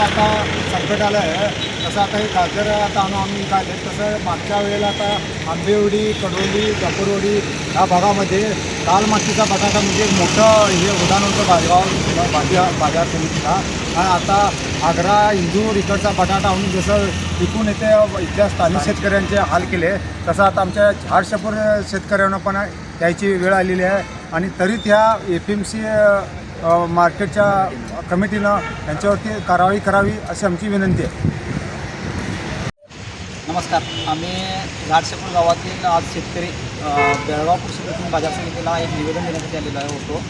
जसं आता संकट आलं आहे. तसं आता हे गाजर आता आणून आम्ही विकायले तसं मागच्या वेळेला आता आंबेवडी कडोली गपरवडी ह्या भागामध्ये लाल मातीचा बटाटा म्हणजे एक मोठं हे उदाहरण होतं बाजगाव बाजार बाजार समितीला. आणि आता आग्रा इंदूर इकडचा बटाटा आणून जसं विकून येते इथल्या स्थानिक शेतकऱ्यांचे हाल केले तसं आता आमच्या झाडशपूर शेतकऱ्यांना पण यायची वेळ आलेली आहे. आणि तरी त्या एफ एम सी मार्केटच्या कमिटीनं यांच्यावरती कारवाई करावी अशी आमची विनंती आहे. नमस्कार. आम्ही घाटशेपूर गावातील आज शेतकरी बेळगाव कृषी प्रथम बाजार समितीला एक निवेदन देण्यासाठी आलेलो आहे होतो.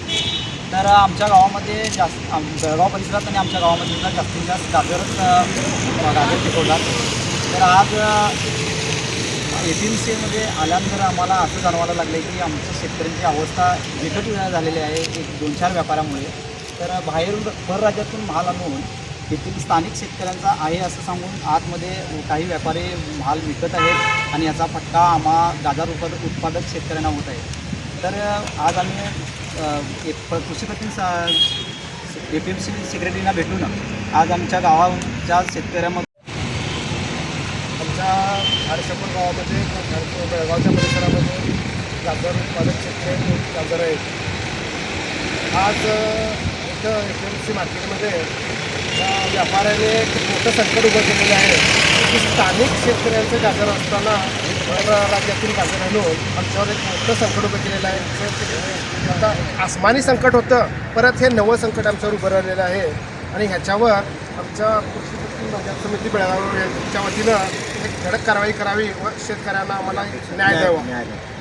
तर आमच्या गावामध्ये जास्त बेळगाव परिसरात आणि आमच्या गावामध्ये जास्तीत जास्त गाजरच गाजर पिकवतात. तर आज ए पी एम सीमध्ये आल्यानंतर आम्हाला असं जाणवायला लागलं आहे की आमच्या शेतकऱ्यांची अवस्था बिकट झालेली आहे एक दोन चार व्यापाऱ्यामुळे तर बाहेरून परराज्यातून माल आणून येथील स्थानिक शेतकऱ्यांचा आहे असं सांगून आतमध्ये काही व्यापारी माल विकत आहेत आणि याचा फटका आम्हा गाजार उत्पादक उत्पादक शेतकऱ्यांना होत आहे. तर आज आम्ही एक प- कृषी ए पी एम सी सेक्रेटरीना भेटून आज आमच्या गावाच्या शेतकऱ्यामध्ये आमच्या गावामध्ये झाडशपूर बेळगावच्या परिसरामध्ये गाजर उत्पादक शेतकरी गाजर आहेत. आज इथं एफ एम सी मार्केटमध्ये व्यापाऱ्याने एक मोठं संकट उभं केलेलं आहे की स्थानिक शेतकऱ्यांचं गाजर असताना राज्यातील गाजर आणून आमच्यावर एक मोठं संकट उभं केलेलं आहे. आता आसमानी संकट होतं परत हे नवं संकट आमच्यावर उभं राहिलेलं आहे. आणि ह्याच्यावर आमच्या कृषी बाजार समिती बेळगाव यांच्या वतीनं एक धडक कारवाई करावी व शेतकऱ्यांना आम्हाला न्याय द्यावा.